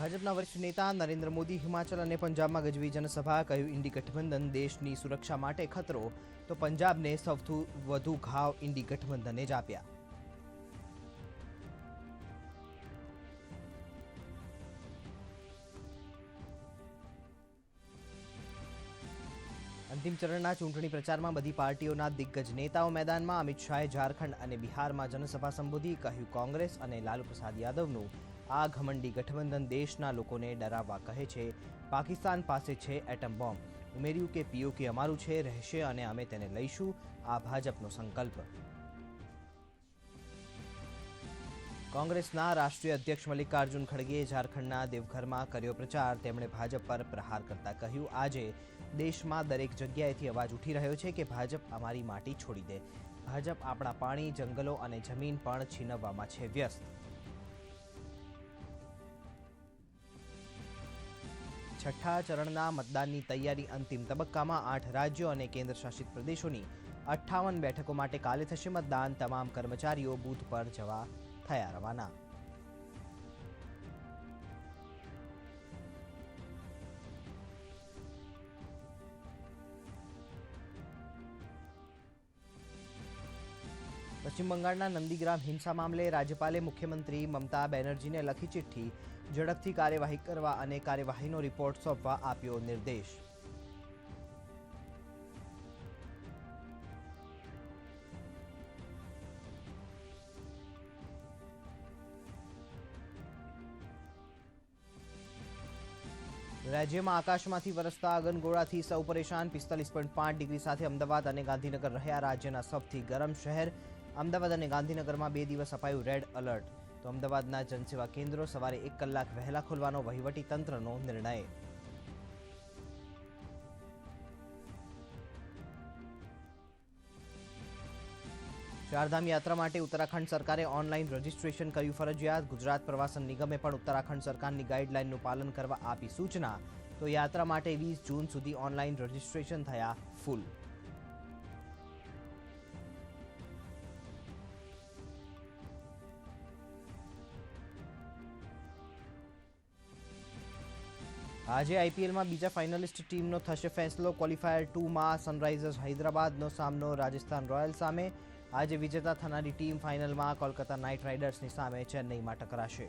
ભાજપના વરિષ્ઠ નેતા નરેન્દ્ર મોદી હિમાચલ અને પંજાબમાં ગજવી જનસભા કહ્યું, ઇન્ડી ગઠબંધન દેશની સુરક્ષા માટે ખતરો. તો પંજાબને સૌથી વધુ ઘાવ ઇન્ડી ગઠબંધને જ આપ્યા. અંતિમ ચરણના ચૂંટણી પ્રચારમાં બધી પાર્ટીઓના દિગ્ગજ નેતાઓ મેદાનમાં અમિત શાહે ઝારખંડ અને બિહારમાં જનસભા સંબોધી કહ્યું કોંગ્રેસ અને લાલુ પ્રસાદ યાદવનું આ ઘમંડી ગઠબંધન દેશના લોકોને ડરાવવા કહે છે, પાકિસ્તાન પાસે છે એટમ બોમ્બ. ઉમેર્યું કે પીઓકે અમારું છે, રહેશે અને અમે તેને લઈશું. આ ભાજપનો સંકલ્પ. કોંગ્રેસના રાષ્ટ્રીય અધ્યક્ષ મલ્લિકાર્જુન ખડગેએ ઝારખંડના દેવઘરમાં કર્યો પ્રચાર. તેમણે ભાજપ પર પ્રહાર કરતા કહ્યું, આજે દેશમાં દરેક જગ્યાએથી અવાજ ઉઠી રહ્યો છે કે ભાજપ અમારી માટી છોડી દે. ભાજપ આપણા પાણી, જંગલો અને જમીન પણ છીનવવામાં છે વ્યસ્ત. છઠ્ઠા ચરણના મતદાનની તૈયારી અંતિમ તબક્કામાં આઠ રાજ્યો અને કેન્દ્રશાસિત પ્રદેશોની અઠ્ઠાવન બેઠકો માટે કાલે થશે મતદાન. તમામ કર્મચારીઓ બૂથ પર જવા થયા રવાના. પશ્ચિમ બંગાળના નંદીગ્રામ હિંસા મામલે રાજ્યપાલે મુખ્યમંત્રી મમતા બેનર્જીને લખી ચિઠ્ઠી. ઝડપથી કાર્યવાહી કરવા અને કાર્યવાહીનો રિપોર્ટ સોંપવા આપ્યો નિર્દેશ. રાજ્યમાં આકાશમાંથી વરસતા અગનગોળાથી સૌ પરેશાન પિસ્તાલીસ પોઈન્ટ પાંચ ડિગ્રી સાથે અમદાવાદ અને ગાંધીનગર રહ્યા રાજ્યના સૌથી ગરમ શહેર અમદાવાદ અને ગાંધીનગરમાં બે દિવસ અપાયું રેડ એલર્ટ તો અમદાવાદના જનસેવા કેન્દ્રો સવારે એક કલાક વહેલા ખોલવાનો વહીવટી તંત્રનો નિર્ણય. ચારધામ યાત્રા માટે ઉત્તરાખંડ સરકારે ઓનલાઈન રજીસ્ટ્રેશન કર્યું ફરજિયાત. ગુજરાત પ્રવાસન નિગમે પણ ઉત્તરાખંડ સરકારની ગાઈડલાઈનનું પાલન કરવા આપી સૂચના. તો યાત્રા માટે વીસ જૂન સુધી ઓનલાઈન રજીસ્ટ્રેશન થયા ફૂલ. આજે આઈપીએલમાં બીજા ફાઇનલિસ્ટ ટીમનો થશે ફેંસલો. ક્વોલિફાયર ટુમાં સનરાઇઝર્સ હૈદરાબાદનો સામનો રાજસ્થાન રોયલ સામે. આજે વિજેતા થનારી ટીમ ફાઇનલમાં કોલકાતા નાઇટ રાઇડર્સની સામે ચેન્નઈમાં ટકરાશે.